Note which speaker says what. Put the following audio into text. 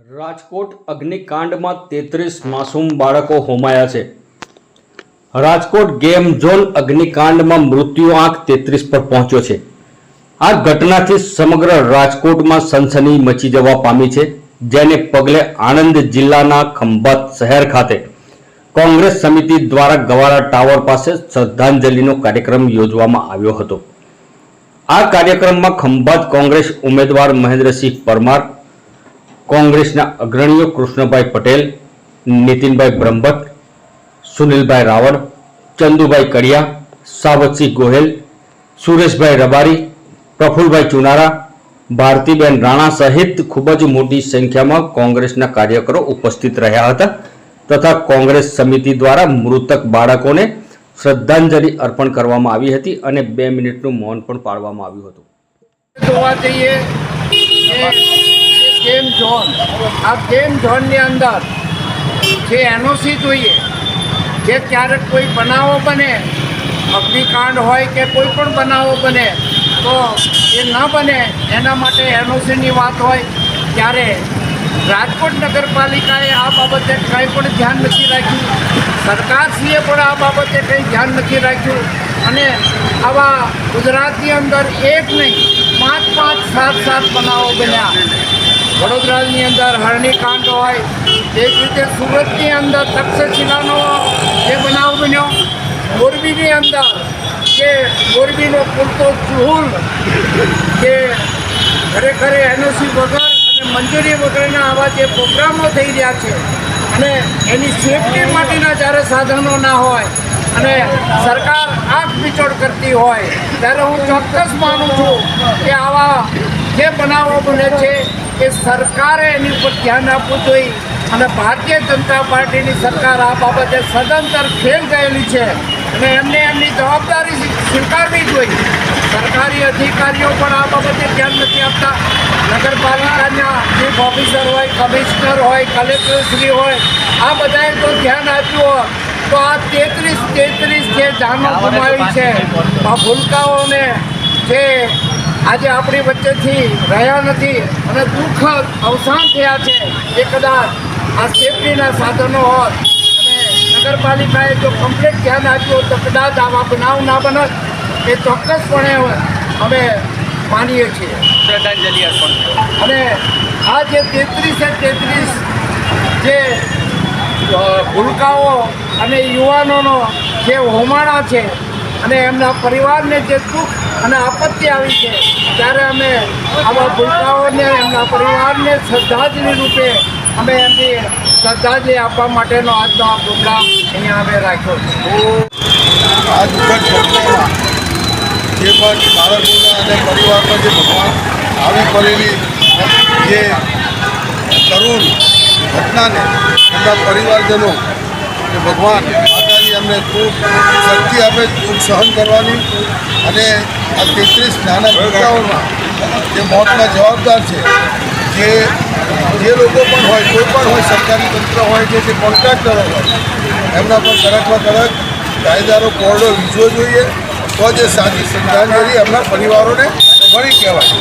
Speaker 1: રાજકોટ અગ્નિકાંડમાં તેત્રીસ માસૂમ બાળકો હોમાયા છે. રાજકોટ ગેમ ઝોન અગ્નિકાંડમાં મૃત્યુ આંક તેત્રીસ પર પહોંચ્યો છે. આ ઘટનાથી સમગ્ર રાજકોટમાં સનસની મચી જવા પામી છે, જેને પગલે આણંદ જિલ્લાના ખંભાત શહેર ખાતે કોંગ્રેસ સમિતિ દ્વારા ગવારા ટાવર પાસે શ્રદ્ધાંજલિનો કાર્યક્રમ યોજવામાં આવ્યો હતો. આ કાર્યક્રમમાં ખંભાત કોંગ્રેસ ઉમેદવાર મહેન્દ્રસિંહ પરમાર કોંગ્રેસના અગ્રણીઓ કૃષ્ણભાઈ પટેલ, નીતિનભાઈ બ્રહ્મભટ્ટ, સુનિલભાઈ રાવળ, ચંદુભાઈ કડિયા, સાવતસિંહ ગોહેલ, સુરેશભાઈ રબારી, પ્રફુલભાઈ ચુનારા, ભારતીબેન રાણા સહિત ખૂબ જ મોટી સંખ્યામાં કોંગ્રેસના કાર્યકરો ઉપસ્થિત રહ્યા હતા તથા કોંગ્રેસ સમિતિ દ્વારા મૃતક બાળકોને શ્રદ્ધાંજલિ અર્પણ કરવામાં આવી હતી અને બે મિનિટનું મૌન પણ પાડવામાં આવ્યું હતું.
Speaker 2: જોવા જઈએ ગેમ ઝોન આ ગેમ ઝોનની અંદર જે એનઓસી જોઈએ, જે ક્યારેક કોઈ બનાવો બને, અગ્નિકાંડ હોય કે કોઈ પણ બનાવો બને, તો એ ન બને, એના માટે એનઓસીની વાત હોય, ત્યારે રાજકોટ નગરપાલિકાએ આ બાબતે કંઈ પણ ધ્યાન નથી રાખ્યું. સરકારશ્રીએ પણ આ બાબતે કંઈ ધ્યાન નથી રાખ્યું. અને આવા ગુજરાતની અંદર એક નહીં, પાંચ પાંચ સાત સાત બનાવો બન્યા. વડોદરાની અંદર હરણીકાંડ હોય તે જ રીતે સુરતની અંદર તક્ષશિલાનો જે બનાવ બન્યો, મોરબીની અંદર કે મોરબીનો પૂરતો ચૂહુલ કે ખરેખર એનઓસી વગર અને મંજૂરી વગરના આવા જે પ્રોગ્રામો થઈ રહ્યા છે અને એની સેફટી માટેના જ્યારે સાધનો ના હોય અને સરકાર આંખ પીછોડ કરતી હોય, ત્યારે હું ચોક્કસ માનું છું કે આવા જે બનાવો બને છે એ સરકારે એની ઉપર ધ્યાન આપવું જોઈએ. અને ભારતીય જનતા પાર્ટીની સરકાર આ બાબતે સદંતર ફેલ ગયેલી છે. અને એમને એમની જવાબદારી સ્વીકારવી જોઈએ. સરકારી અધિકારીઓ પણ આ બાબતે ધ્યાન નથી આપતા. નગરપાલિકાના ચીફ ઓફિસર હોય કમિશનર હોય કલેક્ટરશ્રી હોય આ બધાએ તો ધ્યાન આપ્યું હોય. તો આ તેત્રીસ તેત્રીસ જે જાનો ગુમાવી છે આ ભૂલકાઓને જે આજે આપણી વચ્ચેથી રહ્યા નથી અને દુઃખ અવસાન થયા છે. એ કદાચ આ સેફટીના સાધનો હોત અને નગરપાલિકાએ જો કમ્પ્લીટ ધ્યાન આપ્યું તો કદાચ આવા બનાવ ના બનત. એ ચોક્કસપણે અમે માનીએ છીએ.
Speaker 3: શ્રદ્ધાંજલિ અર્પણ.
Speaker 2: અને આ જે તેત્રીસે તેત્રીસ જે ભૂલકાઓ અને યુવાનોનો જે હોમાણા છે અને એમના પરિવારને જે દુઃખ અને આપત્તિ આવી છે, ત્યારે અમે આવા ભૂલકાઓને, એમના પરિવારને શ્રદ્ધાંજલિ રૂપે અમે એમની શ્રદ્ધાંજલિ આપવા માટેનો આજનો આ પ્રોગ્રામ અહીંયા અમે રાખ્યો છે.
Speaker 4: આ દુઃખદ જે પણ બાળકોના અને પરિવારમાં જે ભગવાન આવી પડેલી જે કરુણ ઘટનાને એમના પરિવારજનો ભગવાન એમને ખૂબ શક્તિ આપે, ખૂબ સહન કરવાની. અને આ તેત્રીસ નાના ભૂમિકાઓમાં જે મોતના જવાબદાર છે, જે જે લોકો પણ હોય, કોઈ પણ હોય, સરકારી તંત્ર હોય, કે જે કોન્ટ્રાક્ટરો હોય, એમના પર કડકમાં કડક કાયદાનો કોરડો વીજવો જોઈએ, તો જે સાચી શ્રદ્ધાંજલિ એમના પરિવારોને મળી કહેવાય.